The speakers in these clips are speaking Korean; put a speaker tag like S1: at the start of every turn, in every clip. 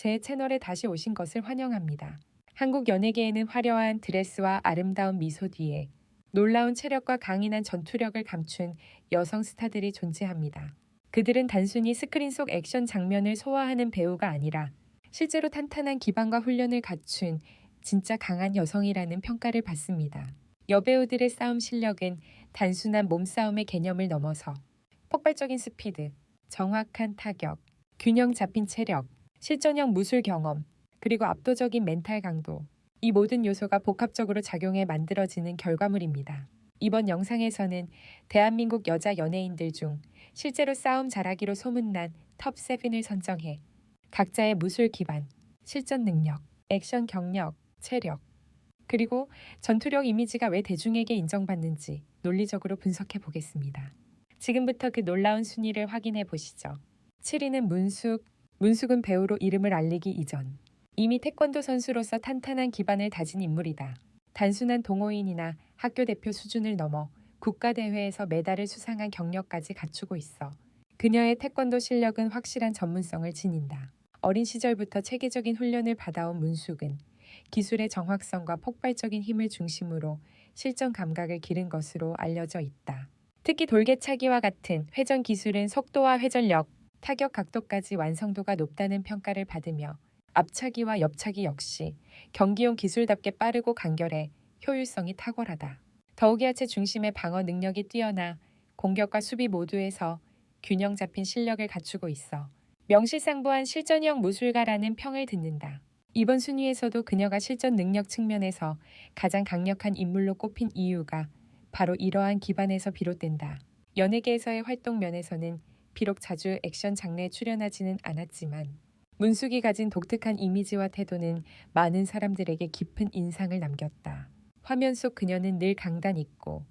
S1: 제 채널에 다시 오신 것을 환영합니다. 한국 연예계에는 화려한 드레스와 아름다운 미소 뒤에 놀라운 체력과 강인한 전투력을 감춘 여성 스타들이 존재합니다. 그들은 단순히 스크린 속 액션 장면을 소화하는 배우가 아니라 실제로 탄탄한 기반과 훈련을 갖춘 진짜 강한 여성이라는 평가를 받습니다. 여배우들의 싸움 실력은 단순한 몸싸움의 개념을 넘어서 폭발적인 스피드, 정확한 타격, 균형 잡힌 체력, 실전형 무술 경험, 그리고 압도적인 멘탈 강도. 이 모든 요소가 복합적으로 작용해 만들어지는 결과물입니다. 이번 영상에서는 대한민국 여자 연예인들 중 실제로 싸움 잘하기로 소문난 톱 7을 선정해 각자의 무술 기반, 실전 능력, 액션 경력, 체력, 그리고 전투력 이미지가 왜 대중에게 인정받는지 논리적으로 분석해 보겠습니다. 지금부터 그 놀라운 순위를 확인해 보시죠. 7위는 문숙, 문숙은 배우로 이름을 알리기 이전 이미 태권도 선수로서 탄탄한 기반을 다진 인물이다. 단순한 동호인이나 학교 대표 수준을 넘어 국가대회에서 메달을 수상한 경력까지 갖추고 있어 그녀의 태권도 실력은 확실한 전문성을 지닌다. 어린 시절부터 체계적인 훈련을 받아온 문숙은 기술의 정확성과 폭발적인 힘을 중심으로 실전 감각을 기른 것으로 알려져 있다. 특히 돌개차기와 같은 회전 기술은 속도와 회전력, 타격 각도까지 완성도가 높다는 평가를 받으며 앞차기와 옆차기 역시 경기용 기술답게 빠르고 간결해 효율성이 탁월하다. 더욱이 하체 중심의 방어 능력이 뛰어나 공격과 수비 모두에서 균형 잡힌 실력을 갖추고 있어 명실상부한 실전형 무술가라는 평을 듣는다. 이번 순위에서도 그녀가 실전 능력 측면에서 가장 강력한 인물로 꼽힌 이유가 바로 이러한 기반에서 비롯된다. 연예계에서의 활동 면에서는 비록 자주 액션 장르에 출연하지는 않았지만 문숙이 가진 독특한 이미지와 태도는 많은 사람들에게 깊은 인상을 남겼다. 화면 속 그녀는 늘 강단 있고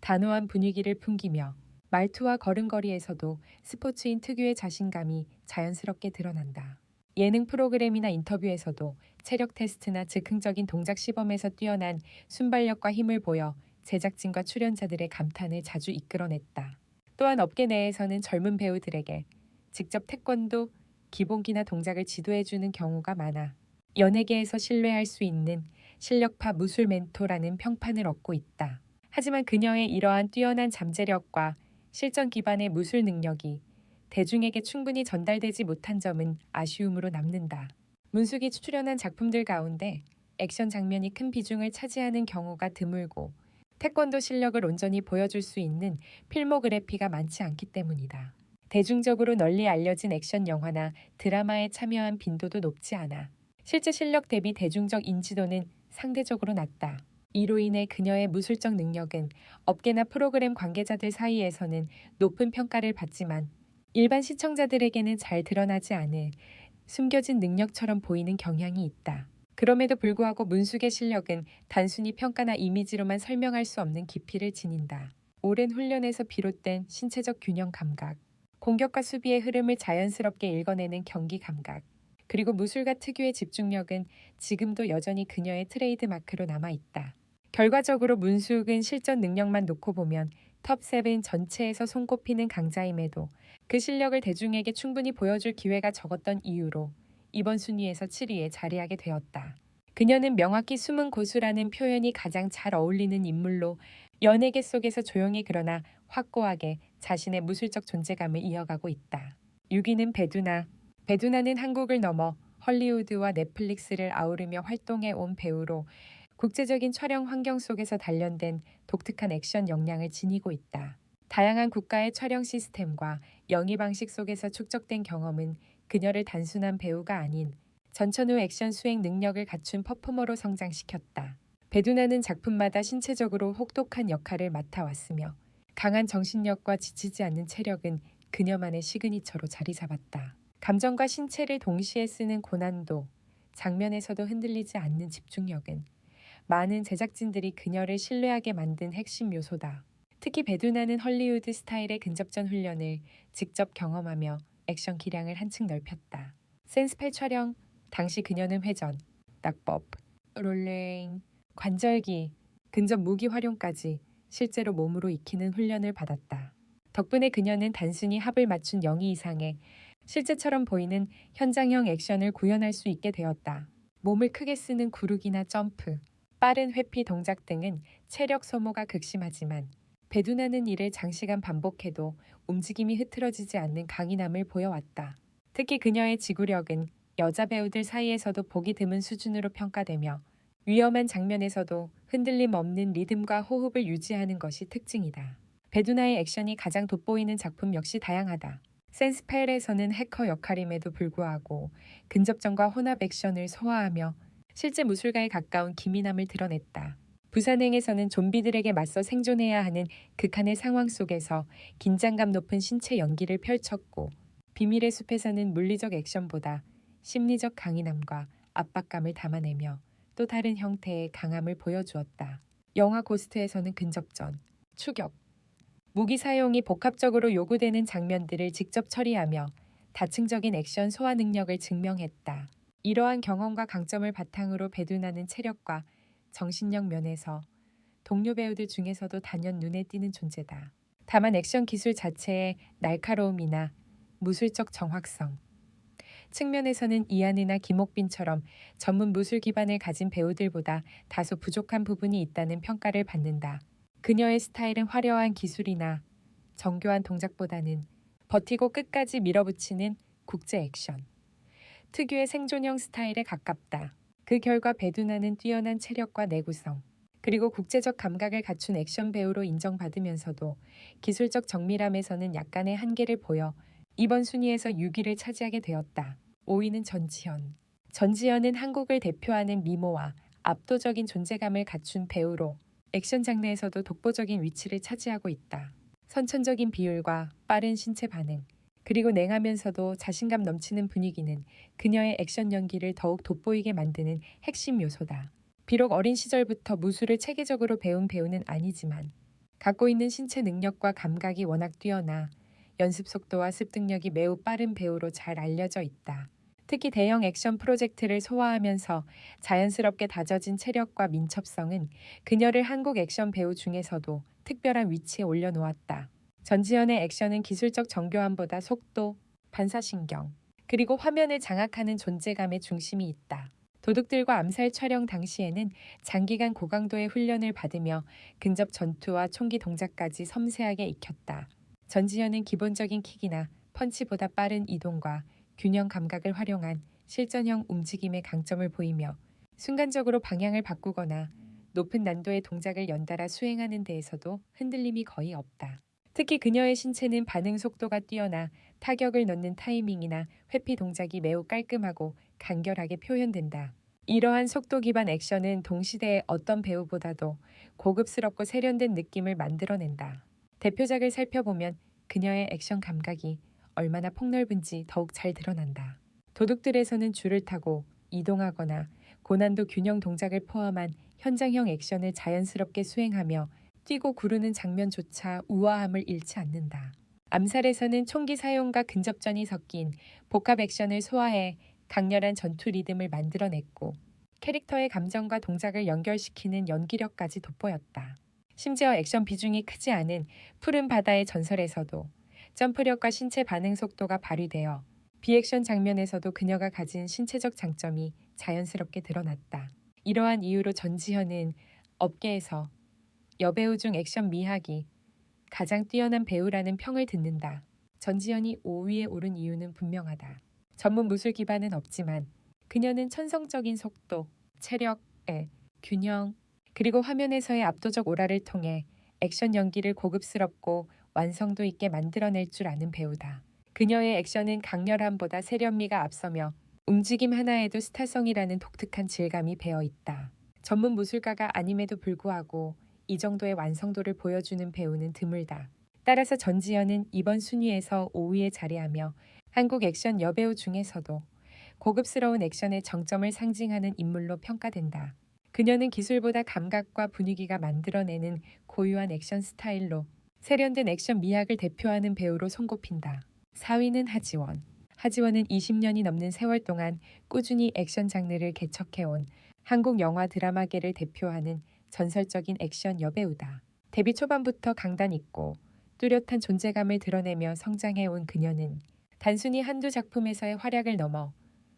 S1: 단호한 분위기를 풍기며 말투와 걸음걸이에서도 스포츠인 특유의 자신감이 자연스럽게 드러난다. 예능 프로그램이나 인터뷰에서도 체력 테스트나 즉흥적인 동작 시범에서 뛰어난 순발력과 힘을 보여 제작진과 출연자들의 감탄을 자주 이끌어냈다. 또한 업계 내에서는 젊은 배우들에게 직접 태권도 기본기나 동작을 지도해주는 경우가 많아 연예계에서 신뢰할 수 있는 실력파 무술 멘토라는 평판을 얻고 있다. 하지만 그녀의 이러한 뛰어난 잠재력과 실전 기반의 무술 능력이 대중에게 충분히 전달되지 못한 점은 아쉬움으로 남는다. 문숙이 출연한 작품들 가운데 액션 장면이 큰 비중을 차지하는 경우가 드물고 태권도 실력을 온전히 보여줄 수 있는 필모그래피가 많지 않기 때문이다. 대중적으로 널리 알려진 액션 영화나 드라마에 참여한 빈도도 높지 않아 실제 실력 대비 대중적 인지도는 상대적으로 낮다. 이로 인해 그녀의 무술적 능력은 업계나 프로그램 관계자들 사이에서는 높은 평가를 받지만 일반 시청자들에게는 잘 드러나지 않은 숨겨진 능력처럼 보이는 경향이 있다. 그럼에도 불구하고 문숙의 실력은 단순히 평가나 이미지로만 설명할 수 없는 깊이를 지닌다. 오랜 훈련에서 비롯된 신체적 균형 감각, 공격과 수비의 흐름을 자연스럽게 읽어내는 경기 감각, 그리고 무술가 특유의 집중력은 지금도 여전히 그녀의 트레이드 마크로 남아 있다. 결과적으로 문숙은 실전 능력만 놓고 보면 톱7 전체에서 손꼽히는 강자임에도 그 실력을 대중에게 충분히 보여줄 기회가 적었던 이유로 이번 순위에서 7위에 자리하게 되었다. 그녀는 명확히 숨은 고수라는 표현이 가장 잘 어울리는 인물로 연예계 속에서 조용히 그러나 확고하게 자신의 무술적 존재감을 이어가고 있다. 6위는 베두나. 베두나는 한국을 넘어 헐리우드와 넷플릭스를 아우르며 활동해 온 배우로 국제적인 촬영 환경 속에서 단련된 독특한 액션 역량을 지니고 있다. 다양한 국가의 촬영 시스템과 영위 방식 속에서 축적된 경험은 그녀를 단순한 배우가 아닌 전천후 액션 수행 능력을 갖춘 퍼포머로 성장시켰다. 베두나는 작품마다 신체적으로 혹독한 역할을 맡아왔으며 강한 정신력과 지치지 않는 체력은 그녀만의 시그니처로 자리 잡았다. 감정과 신체를 동시에 쓰는 고난도, 장면에서도 흔들리지 않는 집중력은 많은 제작진들이 그녀를 신뢰하게 만든 핵심 요소다. 특히 베두나는 헐리우드 스타일의 근접전 훈련을 직접 경험하며 액션 기량을 한층 넓혔다. 센스펠 촬영, 당시 그녀는 회전, 낙법, 롤링, 관절기, 근접 무기 활용까지 실제로 몸으로 익히는 훈련을 받았다. 덕분에 그녀는 단순히 합을 맞춘 영희 이상의 실제처럼 보이는 현장형 액션을 구현할 수 있게 되었다. 몸을 크게 쓰는 구르기나 점프, 빠른 회피 동작 등은 체력 소모가 극심하지만 배두나는 일을 장시간 반복해도 움직임이 흐트러지지 않는 강인함을 보여왔다. 특히 그녀의 지구력은 여자 배우들 사이에서도 보기 드문 수준으로 평가되며 위험한 장면에서도 흔들림 없는 리듬과 호흡을 유지하는 것이 특징이다. 베두나의 액션이 가장 돋보이는 작품 역시 다양하다. 센스펠에서는 해커 역할임에도 불구하고 근접전과 혼합 액션을 소화하며 실제 무술가에 가까운 기민함을 드러냈다. 부산행에서는 좀비들에게 맞서 생존해야 하는 극한의 상황 속에서 긴장감 높은 신체 연기를 펼쳤고 비밀의 숲에서는 물리적 액션보다 심리적 강인함과 압박감을 담아내며 또 다른 형태의 강함을 보여주었다. 영화 고스트에서는 근접전, 추격, 무기 사용이 복합적으로 요구되는 장면들을 직접 처리하며 다층적인 액션 소화 능력을 증명했다. 이러한 경험과 강점을 바탕으로 배두나는 체력과 정신력 면에서 동료 배우들 중에서도 단연 눈에 띄는 존재다. 다만 액션 기술 자체의 날카로움이나 무술적 정확성, 측면에서는 이한이나 김옥빈처럼 전문 무술 기반을 가진 배우들보다 다소 부족한 부분이 있다는 평가를 받는다. 그녀의 스타일은 화려한 기술이나 정교한 동작보다는 버티고 끝까지 밀어붙이는 국제 액션. 특유의 생존형 스타일에 가깝다. 그 결과 배두나는 뛰어난 체력과 내구성, 그리고 국제적 감각을 갖춘 액션 배우로 인정받으면서도 기술적 정밀함에서는 약간의 한계를 보여 이번 순위에서 6위를 차지하게 되었다. 5위는 전지현. 전지현은 한국을 대표하는 미모와 압도적인 존재감을 갖춘 배우로 액션 장르에서도 독보적인 위치를 차지하고 있다. 선천적인 비율과 빠른 신체 반응, 그리고 냉하면서도 자신감 넘치는 분위기는 그녀의 액션 연기를 더욱 돋보이게 만드는 핵심 요소다. 비록 어린 시절부터 무술을 체계적으로 배운 배우는 아니지만 갖고 있는 신체 능력과 감각이 워낙 뛰어나 연습 속도와 습득력이 매우 빠른 배우로 잘 알려져 있다. 특히 대형 액션 프로젝트를 소화하면서 자연스럽게 다져진 체력과 민첩성은 그녀를 한국 액션 배우 중에서도 특별한 위치에 올려놓았다. 전지현의 액션은 기술적 정교함보다 속도, 반사신경, 그리고 화면을 장악하는 존재감의 중심이 있다. 도둑들과 암살 촬영 당시에는 장기간 고강도의 훈련을 받으며 근접 전투와 총기 동작까지 섬세하게 익혔다. 전지현은 기본적인 킥이나 펀치보다 빠른 이동과 균형 감각을 활용한 실전형 움직임의 강점을 보이며 순간적으로 방향을 바꾸거나 높은 난도의 동작을 연달아 수행하는 데에서도 흔들림이 거의 없다. 특히 그녀의 신체는 반응 속도가 뛰어나 타격을 넣는 타이밍이나 회피 동작이 매우 깔끔하고 간결하게 표현된다. 이러한 속도 기반 액션은 동시대의 어떤 배우보다도 고급스럽고 세련된 느낌을 만들어낸다. 대표작을 살펴보면 그녀의 액션 감각이 얼마나 폭넓은지 더욱 잘 드러난다. 도둑들에서는 줄을 타고 이동하거나 고난도 균형 동작을 포함한 현장형 액션을 자연스럽게 수행하며 뛰고 구르는 장면조차 우아함을 잃지 않는다. 암살에서는 총기 사용과 근접전이 섞인 복합 액션을 소화해 강렬한 전투 리듬을 만들어냈고 캐릭터의 감정과 동작을 연결시키는 연기력까지 돋보였다. 심지어 액션 비중이 크지 않은 푸른 바다의 전설에서도 점프력과 신체 반응 속도가 발휘되어 비액션 장면에서도 그녀가 가진 신체적 장점이 자연스럽게 드러났다. 이러한 이유로 전지현은 업계에서 여배우 중 액션 미학이 가장 뛰어난 배우라는 평을 듣는다. 전지현이 5위에 오른 이유는 분명하다. 전문 무술 기반은 없지만 그녀는 천성적인 속도, 체력의 균형, 그리고 화면에서의 압도적 오라를 통해 액션 연기를 고급스럽고 완성도 있게 만들어낼 줄 아는 배우다. 그녀의 액션은 강렬함보다 세련미가 앞서며 움직임 하나에도 스타성이라는 독특한 질감이 배어 있다. 전문 무술가가 아님에도 불구하고 이 정도의 완성도를 보여주는 배우는 드물다. 따라서 전지현은 이번 순위에서 5위에 자리하며 한국 액션 여배우 중에서도 고급스러운 액션의 정점을 상징하는 인물로 평가된다. 그녀는 기술보다 감각과 분위기가 만들어내는 고유한 액션 스타일로 세련된 액션 미학을 대표하는 배우로 손꼽힌다. 4위는 하지원. 하지원은 20년이 넘는 세월 동안 꾸준히 액션 장르를 개척해온 한국 영화 드라마계를 대표하는 전설적인 액션 여배우다. 데뷔 초반부터 강단 있고 뚜렷한 존재감을 드러내며 성장해온 그녀는 단순히 한두 작품에서의 활약을 넘어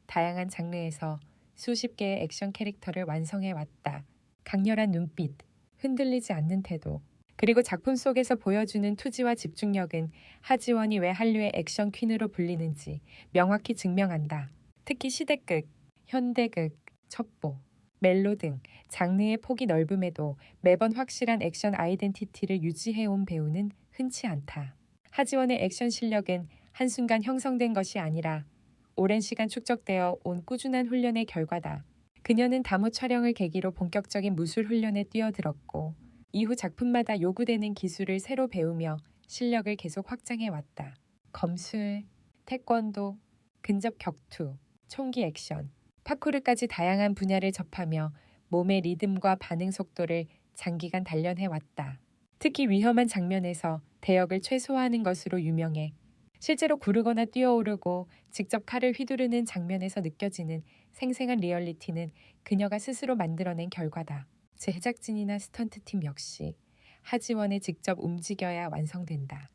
S1: 다양한 장르에서 수십 개의 액션 캐릭터를 완성해 왔다. 강렬한 눈빛, 흔들리지 않는 태도, 그리고 작품 속에서 보여주는 투지와 집중력은 하지원이 왜 한류의 액션 퀸으로 불리는지 명확히 증명한다. 특히 시대극, 현대극, 첩보, 멜로 등 장르의 폭이 넓음에도 매번 확실한 액션 아이덴티티를 유지해온 배우는 흔치 않다. 하지원의 액션 실력은 한순간 형성된 것이 아니라 오랜 시간 축적되어 온 꾸준한 훈련의 결과다. 그녀는 다모 촬영을 계기로 본격적인 무술 훈련에 뛰어들었고 이후 작품마다 요구되는 기술을 새로 배우며 실력을 계속 확장해 왔다. 검술, 태권도, 근접 격투, 총기 액션, 파쿠르까지 다양한 분야를 접하며 몸의 리듬과 반응 속도를 장기간 단련해 왔다. 특히 위험한 장면에서 대역을 최소화하는 것으로 유명해 실제로 구르거나 뛰어오르고 직접 칼을 휘두르는 장면에서 느껴지는 생생한 리얼리티는 그녀가 스스로 만들어낸 결과다. 제작진이나 스턴트팀 역시 하지원에 직접 움직여야 완성된다.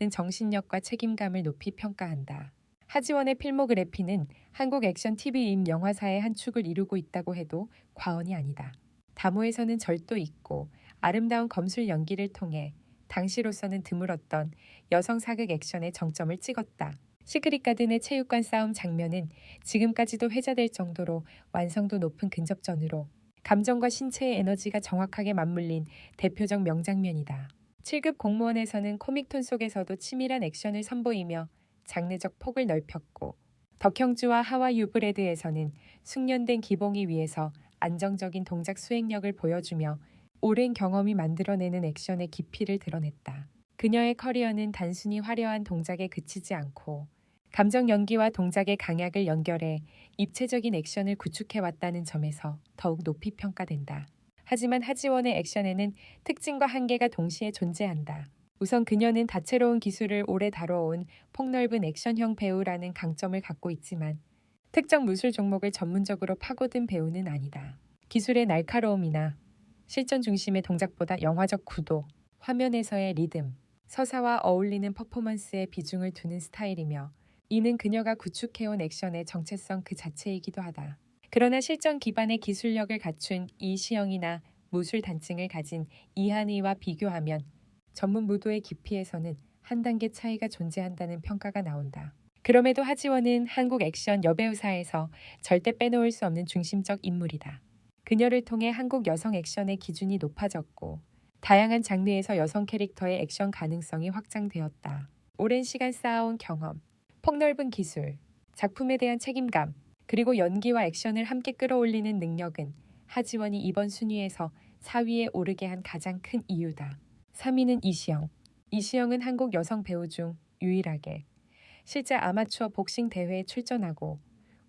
S1: 는 정신력과 책임감을 높이 평가한다. 하지원의 필모그래피는 한국 액션 TV임 영화사의 한 축을 이루고 있다고 해도 과언이 아니다. 다모에서는 절도 있고 아름다운 검술 연기를 통해 당시로서는 드물었던 여성 사극 액션의 정점을 찍었다. 시크릿 가든의 체육관 싸움 장면은 지금까지도 회자될 정도로 완성도 높은 근접전으로 감정과 신체의 에너지가 정확하게 맞물린 대표적 명장면이다. 7급 공무원에서는 코믹톤 속에서도 치밀한 액션을 선보이며 장르적 폭을 넓혔고 덕형주와 하와 유브레드에서는 숙련된 기봉이 위해서 안정적인 동작 수행력을 보여주며 오랜 경험이 만들어내는 액션의 깊이를 드러냈다. 그녀의 커리어는 단순히 화려한 동작에 그치지 않고 감정 연기와 동작의 강약을 연결해 입체적인 액션을 구축해왔다는 점에서 더욱 높이 평가된다. 하지만 하지원의 액션에는 특징과 한계가 동시에 존재한다. 우선 그녀는 다채로운 기술을 오래 다뤄온 폭넓은 액션형 배우라는 강점을 갖고 있지만 특정 무술 종목을 전문적으로 파고든 배우는 아니다. 기술의 날카로움이나 실전 중심의 동작보다 영화적 구도, 화면에서의 리듬, 서사와 어울리는 퍼포먼스에 비중을 두는 스타일이며 이는 그녀가 구축해온 액션의 정체성 그 자체이기도 하다. 그러나 실전 기반의 기술력을 갖춘 이시영이나 무술 단증을 가진 이한이와 비교하면 전문 무도의 깊이에서는 한 단계 차이가 존재한다는 평가가 나온다. 그럼에도 하지원은 한국 액션 여배우사에서 절대 빼놓을 수 없는 중심적 인물이다. 그녀를 통해 한국 여성 액션의 기준이 높아졌고 다양한 장르에서 여성 캐릭터의 액션 가능성이 확장되었다. 오랜 시간 쌓아온 경험, 폭넓은 기술, 작품에 대한 책임감, 그리고 연기와 액션을 함께 끌어올리는 능력은 하지원이 이번 순위에서 4위에 오르게 한 가장 큰 이유다. 3위는 이시영. 이시영은 한국 여성 배우 중 유일하게 실제 아마추어 복싱 대회에 출전하고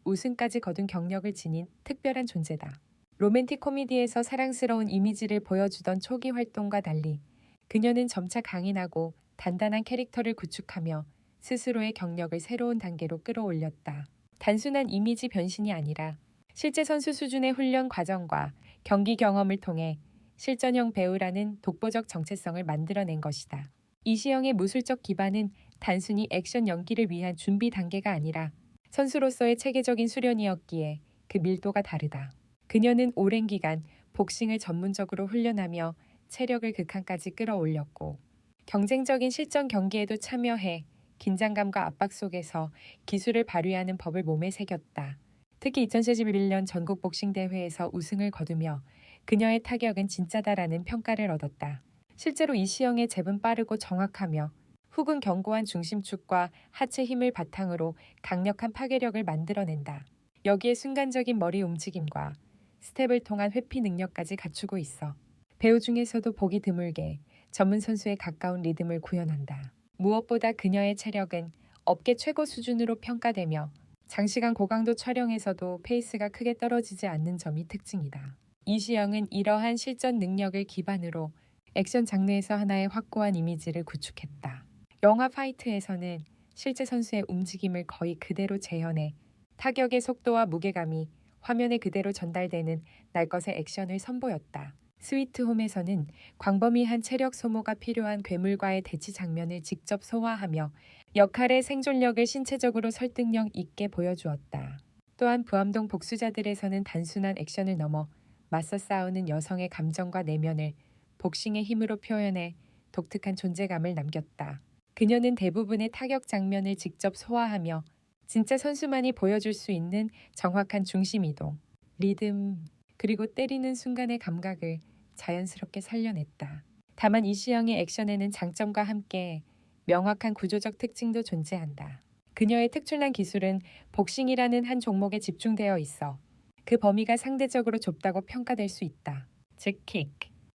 S1: 우승까지 거둔 경력을 지닌 특별한 존재다. 로맨틱 코미디에서 사랑스러운 이미지를 보여주던 초기 활동과 달리 그녀는 점차 강인하고 단단한 캐릭터를 구축하며 스스로의 경력을 새로운 단계로 끌어올렸다. 단순한 이미지 변신이 아니라 실제 선수 수준의 훈련 과정과 경기 경험을 통해 실전형 배우라는 독보적 정체성을 만들어낸 것이다. 이시영의 무술적 기반은 단순히 액션 연기를 위한 준비 단계가 아니라 선수로서의 체계적인 수련이었기에 그 밀도가 다르다. 그녀는 오랜 기간 복싱을 전문적으로 훈련하며 체력을 극한까지 끌어올렸고 경쟁적인 실전 경기에도 참여해 긴장감과 압박 속에서 기술을 발휘하는 법을 몸에 새겼다. 특히 2011년 전국 복싱 대회에서 우승을 거두며 그녀의 타격은 진짜다라는 평가를 얻었다. 실제로 이시영의 잽은 빠르고 정확하며 훅은 견고한 중심축과 하체 힘을 바탕으로 강력한 파괴력을 만들어낸다. 여기에 순간적인 머리 움직임과 스텝을 통한 회피 능력까지 갖추고 있어 배우 중에서도 보기 드물게 전문 선수에 가까운 리듬을 구현한다. 무엇보다 그녀의 체력은 업계 최고 수준으로 평가되며 장시간 고강도 촬영에서도 페이스가 크게 떨어지지 않는 점이 특징이다. 이시영은 이러한 실전 능력을 기반으로 액션 장르에서 하나의 확고한 이미지를 구축했다. 영화 파이트에서는 실제 선수의 움직임을 거의 그대로 재현해 타격의 속도와 무게감이 화면에 그대로 전달되는 날 것의 액션을 선보였다. 스위트홈에서는 광범위한 체력 소모가 필요한 괴물과의 대치 장면을 직접 소화하며 역할의 생존력을 신체적으로 설득력 있게 보여주었다. 또한 부암동 복수자들에서는 단순한 액션을 넘어 맞서 싸우는 여성의 감정과 내면을 복싱의 힘으로 표현해 독특한 존재감을 남겼다. 그녀는 대부분의 타격 장면을 직접 소화하며 진짜 선수만이 보여줄 수 있는 정확한 중심 이동, 리듬, 그리고 때리는 순간의 감각을 자연스럽게 살려냈다. 다만 이시영의 액션에는 장점과 함께 명확한 구조적 특징도 존재한다. 그녀의 특출난 기술은 복싱이라는 한 종목에 집중되어 있어 그 범위가 상대적으로 좁다고 평가될 수 있다. 즉, 킥,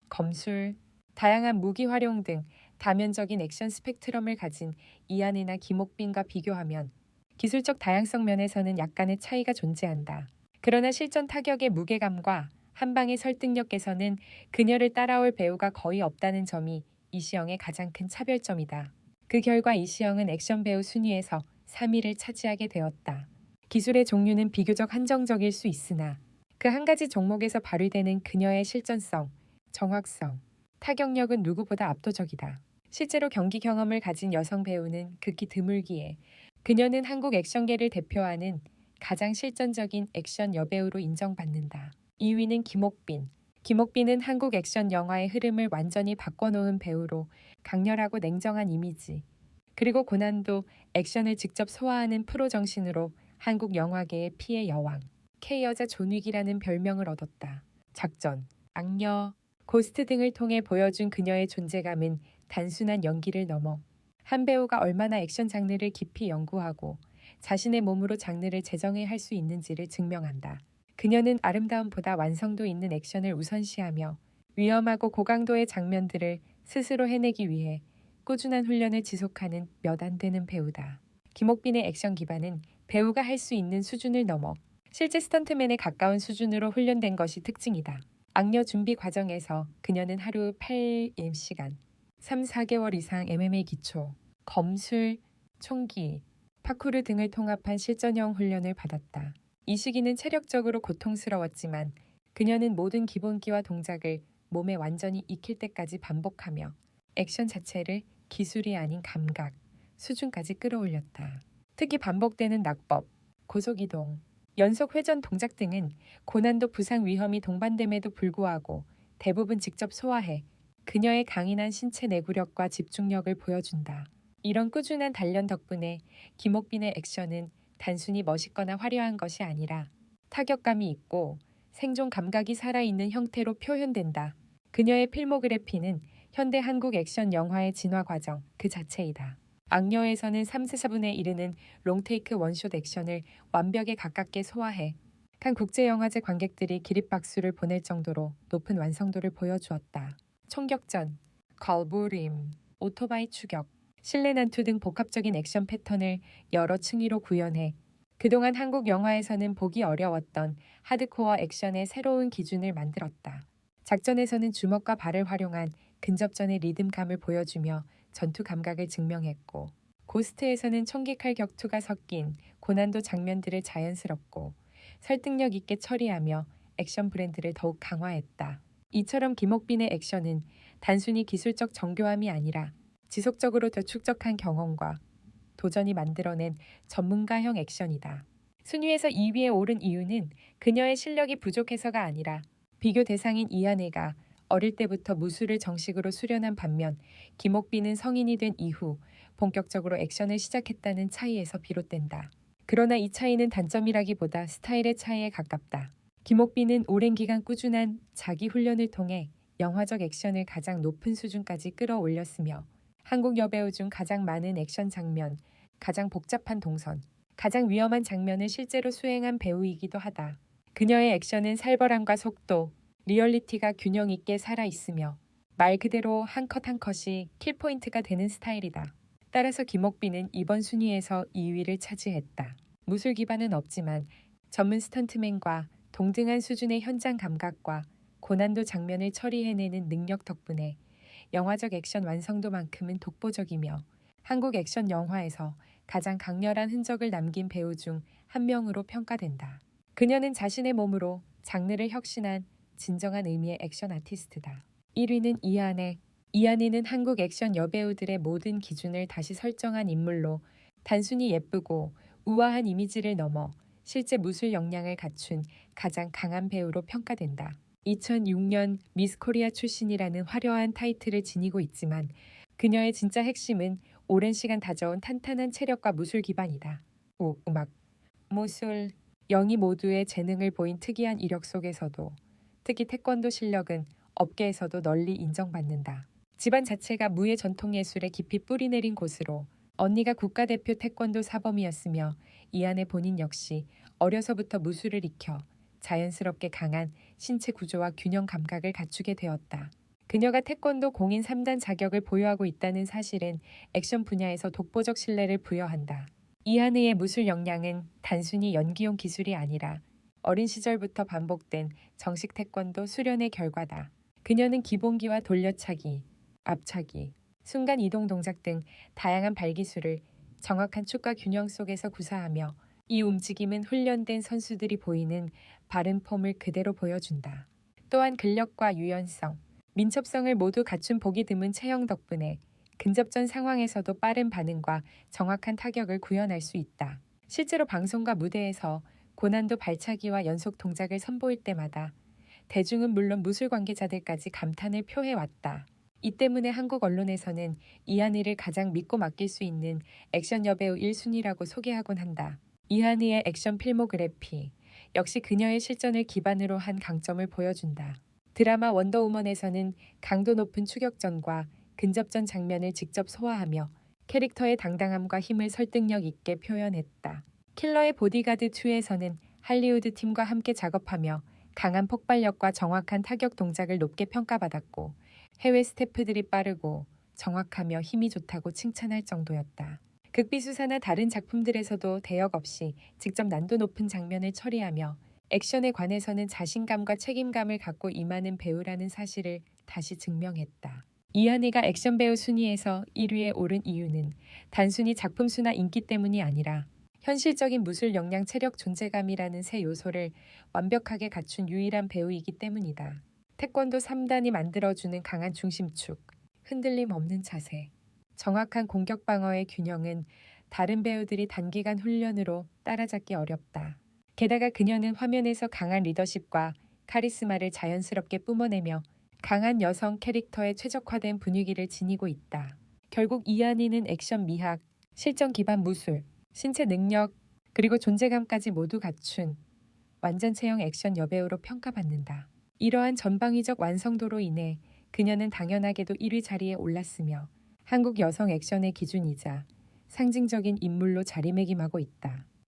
S1: 검술, 다양한 무기 활용 등 다면적인 액션 스펙트럼을 가진 이안이나 김옥빈과 비교하면 기술적 다양성 면에서는 약간의 차이가 존재한다. 그러나 실전 타격의 무게감과 한 방의 설득력에서는 그녀를 따라올 배우가 거의 없다는 점이 이시영의 가장 큰 차별점이다. 그 결과 이시영은 액션 배우 순위에서 3위를 차지하게 되었다. 기술의 종류는 비교적 한정적일 수 있으나 그 한 가지 종목에서 발휘되는 그녀의 실전성, 정확성, 타격력은 누구보다 압도적이다. 실제로 경기 경험을 가진 여성 배우는 극히 드물기에 그녀는 한국 액션계를 대표하는 가장 실전적인 액션 여배우로 인정받는다. 2위는 김옥빈. 김옥빈은 한국 액션 영화의 흐름을 완전히 바꿔놓은 배우로 강렬하고 냉정한 이미지, 그리고 고난도 액션을 직접 소화하는 프로 정신으로 한국 영화계의 피해 여왕, K여자 존윅이라는 별명을 얻었다. 작전, 악녀, 고스트 등을 통해 보여준 그녀의 존재감은 단순한 연기를 넘어 한 배우가 얼마나 액션 장르를 깊이 연구하고 자신의 몸으로 장르를 재정해 할 수 있는지를 증명한다. 그녀는 아름다움보다 완성도 있는 액션을 우선시하며 위험하고 고강도의 장면들을 스스로 해내기 위해 꾸준한 훈련을 지속하는 몇 안 되는 배우다. 김옥빈의 액션 기반은 배우가 할 수 있는 수준을 넘어 실제 스턴트맨에 가까운 수준으로 훈련된 것이 특징이다. 악녀 준비 과정에서 그녀는 하루 8일시간 3, 4개월 이상 MMA 기초, 검술, 총기, 파쿠르 등을 통합한 실전형 훈련을 받았다. 이 시기는 체력적으로 고통스러웠지만 그녀는 모든 기본기와 동작을 몸에 완전히 익힐 때까지 반복하며 액션 자체를 기술이 아닌 감각, 수준까지 끌어올렸다. 특히 반복되는 낙법, 고속이동, 연속 회전 동작 등은 고난도 부상 위험이 동반됨에도 불구하고 대부분 직접 소화해 그녀의 강인한 신체 내구력과 집중력을 보여준다. 이런 꾸준한 단련 덕분에 김옥빈의 액션은 단순히 멋있거나 화려한 것이 아니라 타격감이 있고 생존 감각이 살아있는 형태로 표현된다. 그녀의 필모그래피는 현대 한국 액션 영화의 진화 과정 그 자체이다. 악녀에서는 3, 4분에 이르는 롱테이크 원숏 액션을 완벽에 가깝게 소화해 칸 국제영화제 관객들이 기립박수를 보낼 정도로 높은 완성도를 보여주었다. 총격전, 걸부림, 오토바이 추격, 실내 난투 등 복합적인 액션 패턴을 여러 층위로 구현해 그동안 한국 영화에서는 보기 어려웠던 하드코어 액션의 새로운 기준을 만들었다. 작전에서는 주먹과 발을 활용한 근접전의 리듬감을 보여주며 전투 감각을 증명했고 고스트에서는 총기칼 격투가 섞인 고난도 장면들을 자연스럽고 설득력 있게 처리하며 액션 브랜드를 더욱 강화했다. 이처럼 김옥빈의 액션은 단순히 기술적 정교함이 아니라 지속적으로 더 축적한 경험과 도전이 만들어낸 전문가형 액션이다. 순위에서 2위에 오른 이유는 그녀의 실력이 부족해서가 아니라 비교 대상인 이한혜가 어릴 때부터 무술을 정식으로 수련한 반면 김옥빈은 성인이 된 이후 본격적으로 액션을 시작했다는 차이에서 비롯된다. 그러나 이 차이는 단점이라기보다 스타일의 차이에 가깝다. 김옥빈은 오랜 기간 꾸준한 자기 훈련을 통해 영화적 액션을 가장 높은 수준까지 끌어올렸으며 한국 여배우 중 가장 많은 액션 장면, 가장 복잡한 동선, 가장 위험한 장면을 실제로 수행한 배우이기도 하다. 그녀의 액션은 살벌함과 속도, 리얼리티가 균형 있게 살아 있으며 말 그대로 한 컷 한 컷이 킬포인트가 되는 스타일이다. 따라서 김옥빈은 이번 순위에서 2위를 차지했다. 무술 기반은 없지만 전문 스턴트맨과 동등한 수준의 현장 감각과 고난도 장면을 처리해내는 능력 덕분에 영화적 액션 완성도만큼은 독보적이며 한국 액션 영화에서 가장 강렬한 흔적을 남긴 배우 중 한 명으로 평가된다. 그녀는 자신의 몸으로 장르를 혁신한 진정한 의미의 액션 아티스트다. 1위는 이한해. 이한해는 한국 액션 여배우들의 모든 기준을 다시 설정한 인물로 단순히 예쁘고 우아한 이미지를 넘어 실제 무술 역량을 갖춘 가장 강한 배우로 평가된다. 2006년 미스 코리아 출신이라는 화려한 타이틀을 지니고 있지만 그녀의 진짜 핵심은 오랜 시간 다져온 탄탄한 체력과 무술 기반이다. 오, 음악. 무술. 영희 모두의 재능을 보인 특이한 이력 속에서도 특히 태권도 실력은 업계에서도 널리 인정받는다. 집안 자체가 무예 전통 예술에 깊이 뿌리내린 곳으로 언니가 국가대표 태권도 사범이었으며 이안의 본인 역시 어려서부터 무술을 익혀 자연스럽게 강한 신체 구조와 균형 감각을 갖추게 되었다. 그녀가 태권도 공인 3단 자격을 보유하고 있다는 사실은 액션 분야에서 독보적 신뢰를 부여한다. 이한의의 무술 역량은 단순히 연기용 기술이 아니라 어린 시절부터 반복된 정식 태권도 수련의 결과다. 그녀는 기본기와 돌려차기, 앞차기, 순간 이동 동작 등 다양한 발기술을 정확한 축과 균형 속에서 구사하며 이 움직임은 훈련된 선수들이 보이는 바른 폼을 그대로 보여준다. 또한 근력과 유연성, 민첩성을 모두 갖춘 보기 드문 체형 덕분에 근접전 상황에서도 빠른 반응과 정확한 타격을 구현할 수 있다. 실제로 방송과 무대에서 고난도 발차기와 연속 동작을 선보일 때마다 대중은 물론 무술 관계자들까지 감탄을 표해왔다. 이 때문에 한국 언론에서는 이한희를 가장 믿고 맡길 수 있는 액션 여배우 1순위라고 소개하곤 한다. 이한희의 액션 필모그래피 역시 그녀의 실전을 기반으로 한 강점을 보여준다. 드라마 원더우먼에서는 강도 높은 추격전과 근접전 장면을 직접 소화하며 캐릭터의 당당함과 힘을 설득력 있게 표현했다. 킬러의 보디가드 2에서는 할리우드 팀과 함께 작업하며 강한 폭발력과 정확한 타격 동작을 높게 평가받았고 해외 스태프들이 빠르고 정확하며 힘이 좋다고 칭찬할 정도였다. 극비수사나 다른 작품들에서도 대역 없이 직접 난도 높은 장면을 처리하며 액션에 관해서는 자신감과 책임감을 갖고 임하는 배우라는 사실을 다시 증명했다. 이한희가 액션 배우 순위에서 1위에 오른 이유는 단순히 작품 수나 인기 때문이 아니라 현실적인 무술 역량 체력 존재감이라는 세 요소를 완벽하게 갖춘 유일한 배우이기 때문이다. 태권도 3단이 만들어주는 강한 중심축, 흔들림 없는 자세, 정확한 공격 방어의 균형은 다른 배우들이 단기간 훈련으로 따라잡기 어렵다. 게다가 그녀는 화면에서 강한 리더십과 카리스마를 자연스럽게 뿜어내며 강한 여성 캐릭터에 최적화된 분위기를 지니고 있다. 결국 이한이는 액션 미학, 실전 기반 무술, 신체 능력, 그리고 존재감까지 모두 갖춘 완전 체형 액션 여배우로 평가받는다. 이러한 전방위적 완성도로 인해 그녀는 당연하게도 1위 자리에 올랐으며 한국 여성 액션의 기준이자 상징적인 인물로 자리매김하고 있다.